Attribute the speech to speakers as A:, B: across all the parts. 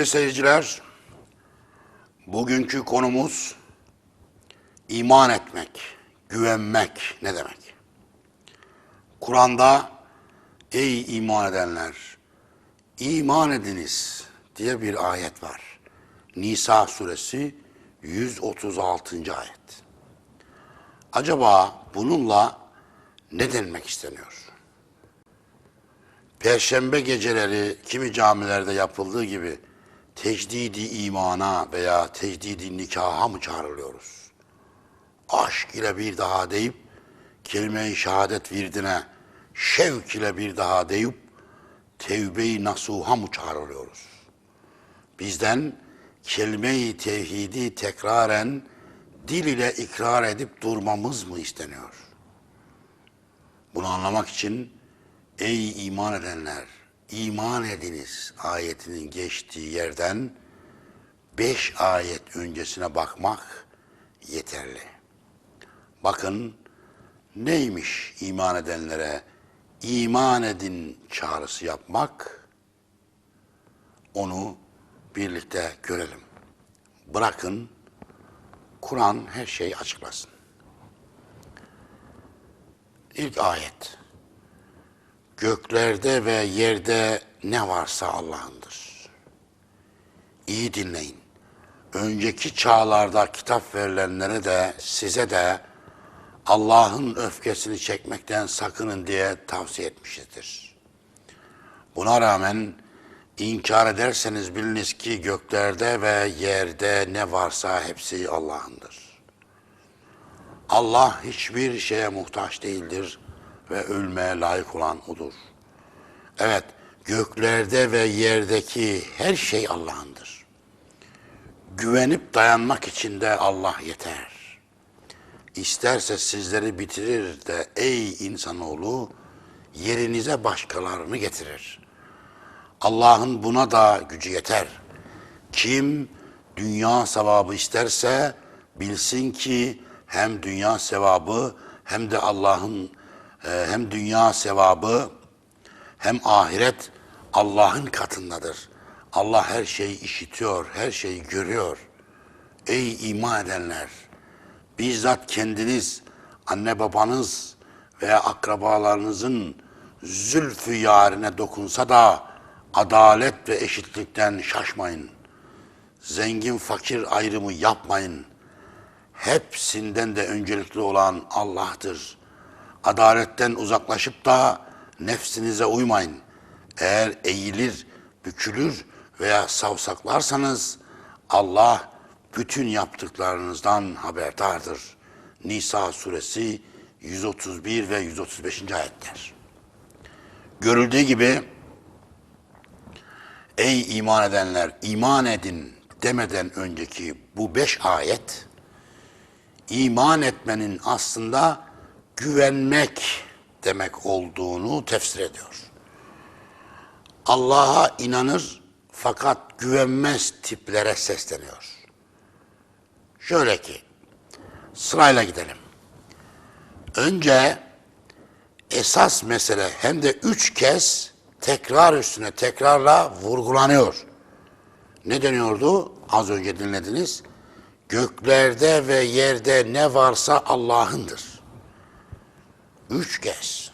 A: Sevgili seyirciler, bugünkü konumuz iman etmek, güvenmek ne demek? Kur'an'da ey iman edenler, iman ediniz diye bir ayet var. Nisa suresi 136. ayet. Acaba bununla ne denmek isteniyor? Perşembe geceleri kimi camilerde yapıldığı gibi tecdidi imana veya tecdidi nikaha mı çağrılıyoruz? Aşk ile bir daha deyip kelime-i şehadet virdine şevk ile bir daha deyip tevbe-i nasuha mı çağrılıyoruz? Bizden kelime-i tevhidi tekraren dil ile ikrar edip durmamız mı isteniyor? Bunu anlamak için Ey iman edenler, iman ediniz ayetinin geçtiği yerden beş ayet öncesine bakmak yeterli. Bakın neymiş iman edenlere iman edin çağrısı yapmak onu birlikte görelim. Bırakın Kur'an her şeyi açıklasın. İlk ayet. Göklerde ve yerde ne varsa Allah'ındır. İyi dinleyin. Önceki çağlarda kitap verilenlere de size de Allah'ın öfkesini çekmekten sakının diye tavsiye etmişizdir. Buna rağmen inkar ederseniz biliniz ki göklerde ve yerde ne varsa hepsi Allah'ındır. Allah hiçbir şeye muhtaç değildir ve ölmeye layık olan odur. Evet, göklerde ve yerdeki her şey Allah'ındır. Güvenip dayanmak için de Allah yeter. İsterse sizleri bitirir de ey insanoğlu yerinize başkalarını getirir. Allah'ın buna da gücü yeter. Kim dünya sevabı isterse bilsin ki hem dünya sevabı hem de Allah'ın hem dünya sevabı hem ahiret Allah'ın katındadır. Allah her şeyi işitiyor, her şeyi görüyor. Ey iman edenler! Bizzat kendiniz, anne babanız veya akrabalarınızın zülfü yarine dokunsa da adalet ve eşitlikten şaşmayın. Zengin fakir ayrımı yapmayın. Hepsinden de öncelikli olan Allah'tır. Adaletten uzaklaşıp da nefsinize uymayın. Eğer eğilir, bükülür veya savsaklarsanız Allah bütün yaptıklarınızdan haberdardır. Nisa suresi 131 ve 135. ayetler. Görüldüğü gibi ey iman edenler iman edin demeden önceki bu beş ayet iman etmenin aslında güvenmek demek olduğunu tefsir ediyor. Allah'a inanır fakat güvenmez tiplere sesleniyor. Şöyle ki, sırayla gidelim. Önce esas mesele hem de üç kez tekrar üstüne tekrarla vurgulanıyor. Ne deniyordu? Az önce dinlediniz. Göklerde ve yerde ne varsa Allah'ındır. Üç kez.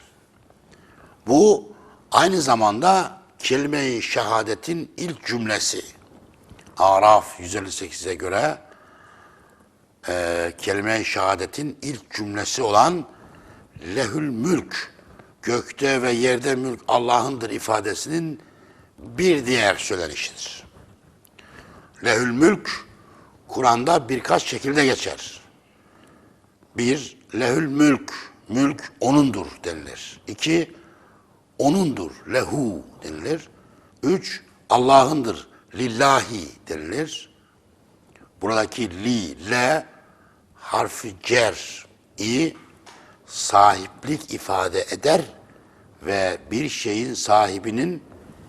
A: Bu aynı zamanda kelime-i şehadetin ilk cümlesi. Araf 158'e göre e, kelime-i şehadetin ilk cümlesi olan lehül mülk, gökte ve yerde mülk Allah'ındır ifadesinin bir diğer söylenişidir. Lehül mülk, Kur'an'da birkaç şekilde geçer. Bir, lehül mülk, mülk onundur denilir. İki, onundur, lehu denilir. Üç, Allah'ındır, lillahi denilir. Buradaki li, le harfi cer, i sahiplik ifade eder ve bir şeyin sahibinin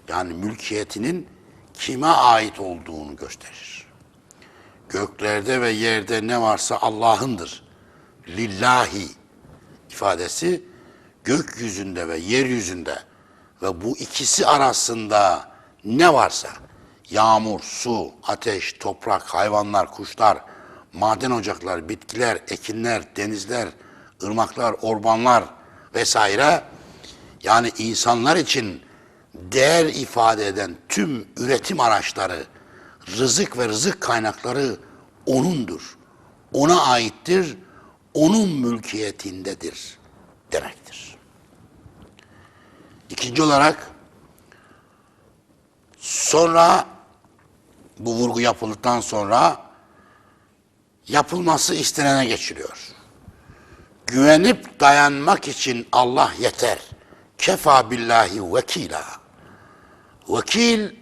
A: yani mülkiyetinin kime ait olduğunu gösterir. Göklerde ve yerde ne varsa Allah'ındır. Lillahi ifadesi gökyüzünde ve yeryüzünde ve bu ikisi arasında ne varsa yağmur, su, ateş, toprak, hayvanlar, kuşlar, maden ocakları, bitkiler, ekinler, denizler, ırmaklar, ormanlar vesaire yani insanlar için değer ifade eden tüm üretim araçları, rızık ve rızık kaynakları O'nundur. Ona aittir, O'nun mülkiyetindedir demektir. İkinci olarak sonra bu vurgu yapıldıktan sonra yapılması istenene geçiliyor. Güvenip dayanmak için Allah yeter. Kefa billahi vekila. Vekil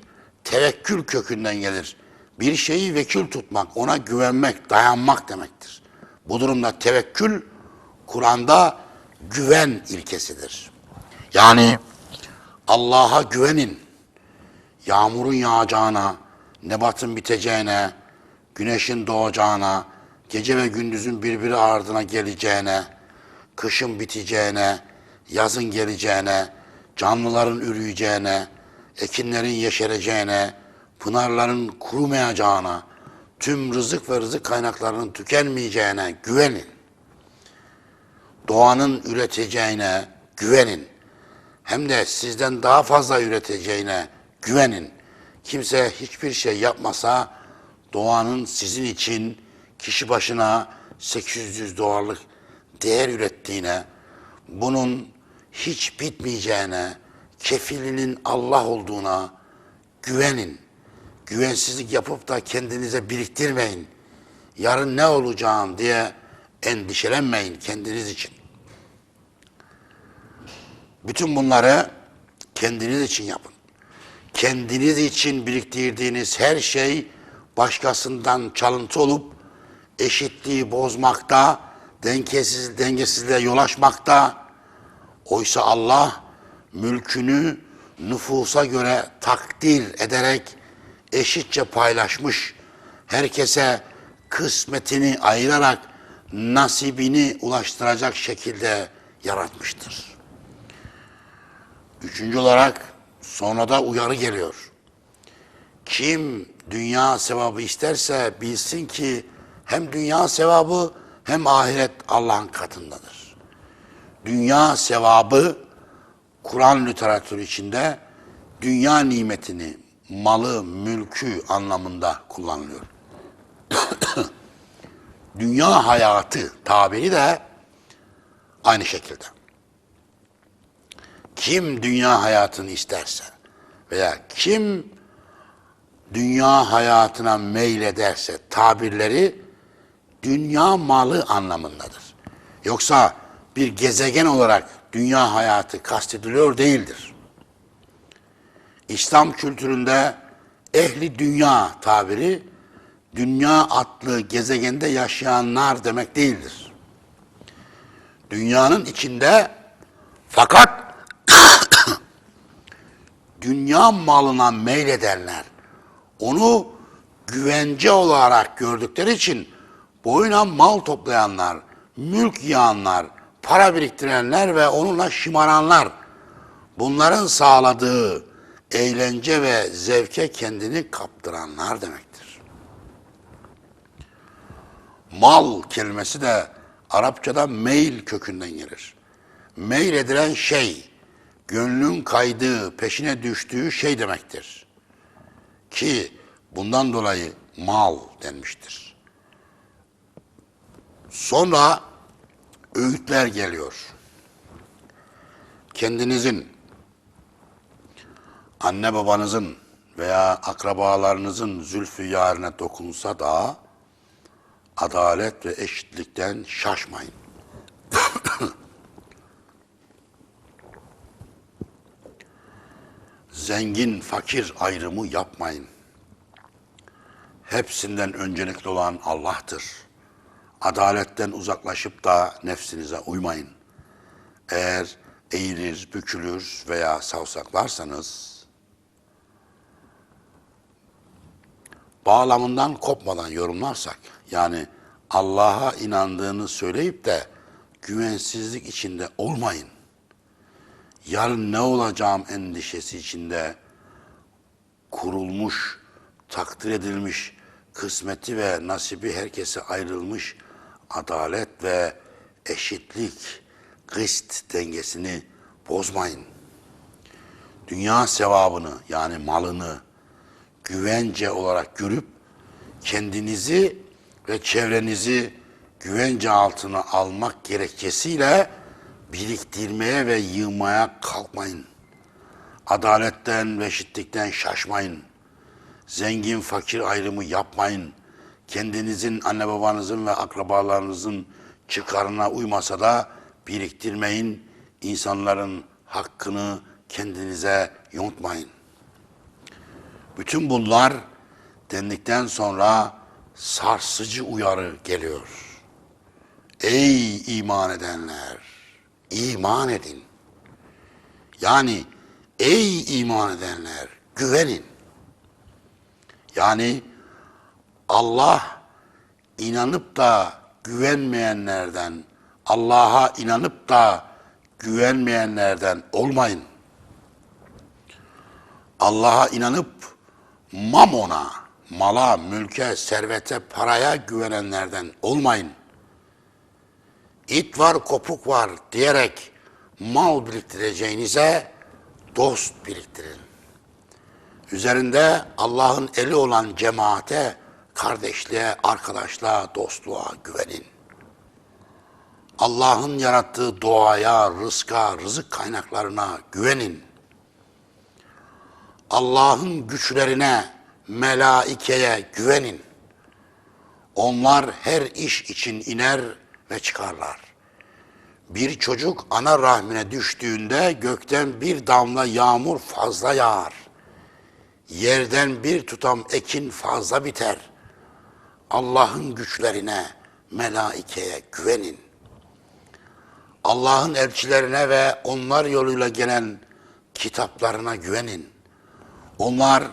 A: tevekkül kökünden gelir. Bir şeyi vekil tutmak, ona güvenmek, dayanmak demektir. Bu durumda tevekkül Kur'an'da güven ilkesidir. Yani Allah'a güvenin. Yağmurun yağacağına, nebatın biteceğine, güneşin doğacağına, gece ve gündüzün birbiri ardına geleceğine, kışın biteceğine, yazın geleceğine, canlıların ürüyeceğine, ekinlerin yeşereceğine, pınarların kurumayacağına, tüm rızık ve rızık kaynaklarının tükenmeyeceğine güvenin. Doğanın üreteceğine güvenin. Hem de sizden daha fazla üreteceğine güvenin. Kimse hiçbir şey yapmasa doğanın sizin için kişi başına 800 dolarlık değer ürettiğine, bunun hiç bitmeyeceğine, kefilinin Allah olduğuna güvenin. Güvensizlik yapıp da kendinize biriktirmeyin. Yarın ne olacağım diye endişelenmeyin kendiniz için. Bütün bunları kendiniz için yapın. Kendiniz için biriktirdiğiniz her şey başkasından çalıntı olup eşitliği bozmakta, dengesiz, dengesizliğe yol açmakta. Oysa Allah mülkünü nüfusa göre takdir ederek eşitçe paylaşmış. Herkese kısmetini ayırarak nasibini ulaştıracak şekilde yaratmıştır. Üçüncü olarak sonra da uyarı geliyor. Kim dünya sevabı isterse bilsin ki hem dünya sevabı hem ahiret Allah'ın katındadır. Dünya sevabı Kur'an literatürü içinde dünya nimetini, malı, mülkü anlamında kullanılıyor. dünya hayatı tabiri de aynı şekilde. Kim dünya hayatını isterse veya kim dünya hayatına meylederse tabirleri dünya malı anlamındadır. Yoksa bir gezegen olarak dünya hayatı kastediliyor değildir. İslam kültüründe ehli dünya tabiri dünya adlı gezegende yaşayanlar demek değildir. Dünyanın içinde fakat dünya malına meyledenler, onu güvence olarak gördükleri için boyuna mal toplayanlar, mülk yağanlar, para biriktirenler ve onunla şımaranlar, bunların sağladığı eğlence ve zevke kendini kaptıranlar demektir. Mal kelimesi de Arapçada meyil kökünden gelir. Meyil edilen şey, gönlün kaydığı, peşine düştüğü şey demektir. Ki bundan dolayı mal denmiştir. Sonra öğütler geliyor. Kendinizin, anne babanızın veya akrabalarınızın zülfü yarine dokunsa da adalet ve eşitlikten şaşmayın. Zengin, fakir ayrımı yapmayın. Hepsinden öncelikli olan Allah'tır. Adaletten uzaklaşıp da nefsinize uymayın. Eğer eğilir, bükülür veya savsaklarsanız bağlamından kopmadan yorumlarsak yani Allah'a inandığını söyleyip de güvensizlik içinde olmayın. Yarın ne olacağım endişesi içinde kurulmuş takdir edilmiş, kısmeti ve nasibi herkese ayrılmış, adalet ve eşitlik, kıst dengesini bozmayın. Dünya sevabını yani malını güvence olarak görüp kendinizi ve çevrenizi güvence altına almak gerekçesiyle biriktirmeye ve yığmaya kalkmayın. Adaletten ve eşitlikten şaşmayın. Zengin fakir ayrımı yapmayın. Kendinizin, anne babanızın ve akrabalarınızın çıkarına uymasa da biriktirmeyin. İnsanların hakkını kendinize yontmayın. Bütün bunlar dendikten sonra sarsıcı uyarı geliyor. Ey iman edenler, iman edin. Yani ey iman edenler, güvenin. Yani Allah inanıp da güvenmeyenlerden, Allah'a inanıp da güvenmeyenlerden olmayın. Allah'a inanıp mamona, mala, mülke, servete, paraya güvenenlerden olmayın. İt var, kopuk var diyerek mal biriktireceğinize dost biriktirin. Üzerinde Allah'ın eli olan cemaate, kardeşliğe, arkadaşlığa, dostluğa güvenin. Allah'ın yarattığı doğaya, rızka, rızık kaynaklarına güvenin. Allah'ın güçlerine, melaikeye güvenin. Onlar her iş için iner ve çıkarlar. Bir çocuk ana rahmine düştüğünde gökten bir damla yağmur fazla yağar. Yerden bir tutam ekin fazla biter. Allah'ın güçlerine, melaikeye güvenin. Allah'ın elçilerine ve onlar yoluyla gelen kitaplarına güvenin. Onlar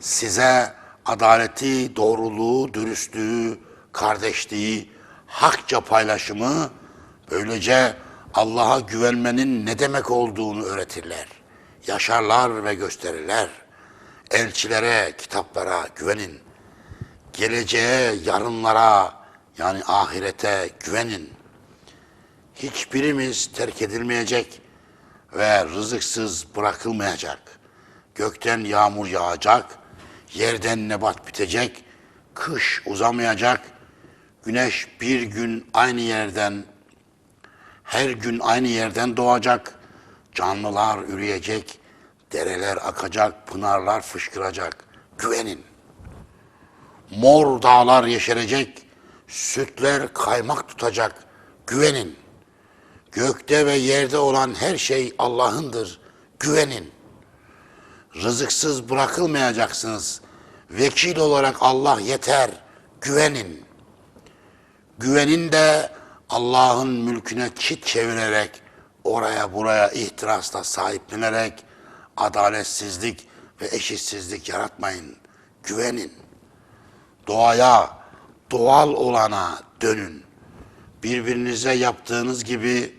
A: size adaleti, doğruluğu, dürüstlüğü, kardeşliği, hakça paylaşımı, böylece Allah'a güvenmenin ne demek olduğunu öğretirler. Yaşarlar ve gösterirler. Elçilere, kitaplara güvenin. Geleceğe, yarınlara yani ahirete güvenin. Hiçbirimiz terk edilmeyecek ve rızıksız bırakılmayacak. Gökten yağmur yağacak, yerden nebat bitecek, kış uzamayacak, güneş bir gün aynı yerden, her gün aynı yerden doğacak, canlılar üreyecek, dereler akacak, pınarlar fışkıracak. Güvenin. Mor dağlar yeşerecek, sütler kaymak tutacak. Güvenin. Gökte ve yerde olan her şey Allah'ındır. Güvenin. Rızıksız bırakılmayacaksınız. Vekil olarak Allah yeter. Güvenin. Güvenin de Allah'ın mülküne çit çevirerek, oraya buraya ihtirasla sahiplenerek adaletsizlik ve eşitsizlik yaratmayın. Güvenin. Doğaya, doğal olana dönün. Birbirinize yaptığınız gibi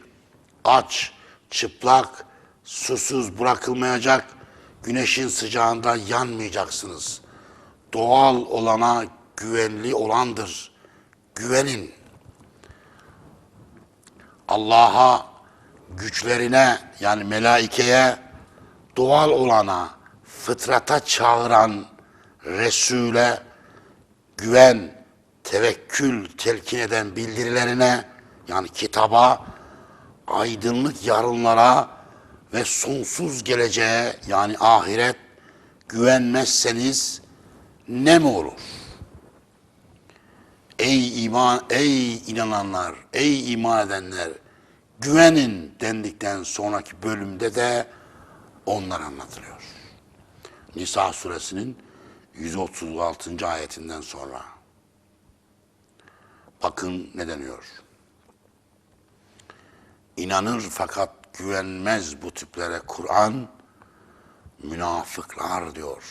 A: aç, çıplak, susuz bırakılmayacak, güneşin sıcağında yanmayacaksınız. Doğal olana güvenli olandır. Güvenin. Allah'a, güçlerine yani melaikeye, doğal olana, fıtrata çağıran Resul'e güven, tevekkül telkin eden bildirilerine yani kitaba, aydınlık yarınlara ve sonsuz geleceğe yani ahiret güvenmezseniz ne mi olur? Ey iman, ey inananlar, ey iman edenler, güvenin dendikten sonraki bölümde de onlar anlatılıyor. Nisa suresinin 136. ayetinden sonra. Bakın ne deniyor. İnanır fakat güvenmez bu tiplere Kur'an, münafıklar diyor.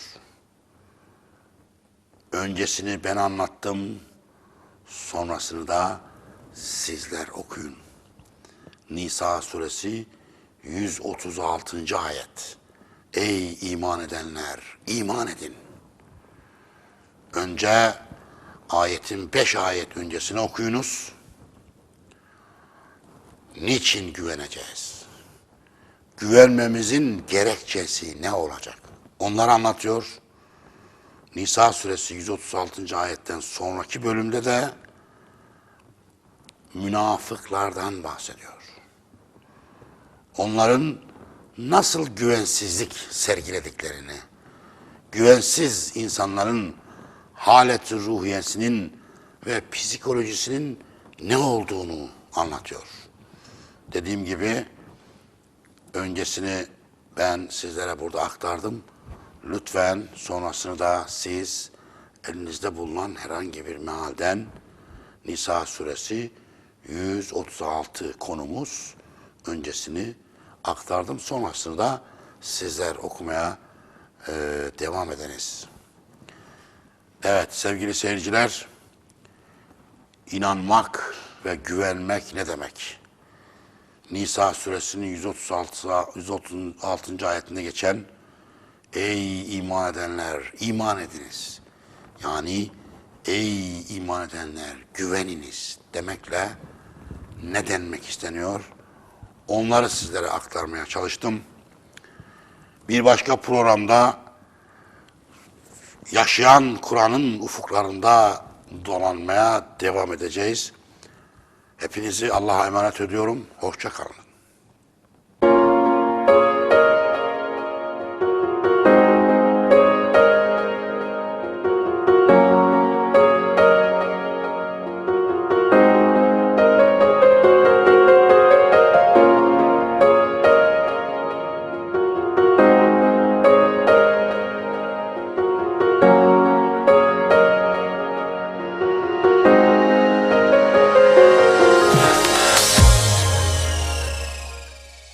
A: Öncesini ben anlattım, sonrasını da sizler okuyun. Nisa suresi 136. ayet. Ey iman edenler, iman edin. Önce ayetin beş ayet öncesini okuyunuz. Niçin güveneceğiz? Güvenmemizin gerekçesi ne olacak? Onları anlatıyor. Nisa suresi 136. ayetten sonraki bölümde de münafıklardan bahsediyor. Onların nasıl güvensizlik sergilediklerini, güvensiz insanların haleti ruhiyesinin ve psikolojisinin ne olduğunu anlatıyor. Dediğim gibi öncesini ben sizlere burada aktardım. Lütfen sonrasını da siz elinizde bulunan herhangi bir mealden Nisa suresi 136 konumuz öncesini aktardım. Sonrasını da sizler okumaya e, devam ediniz. Evet sevgili seyirciler, inanmak ve güvenmek ne demek? Nisa suresinin 136, 136. ayetinde geçen Ey iman edenler, iman ediniz. Yani ey iman edenler, güveniniz demekle ne denmek isteniyor? Onları sizlere aktarmaya çalıştım. Bir başka programda yaşayan Kur'an'ın ufuklarında dolanmaya devam edeceğiz. Hepinizi Allah'a emanet ediyorum. Hoşça kalın.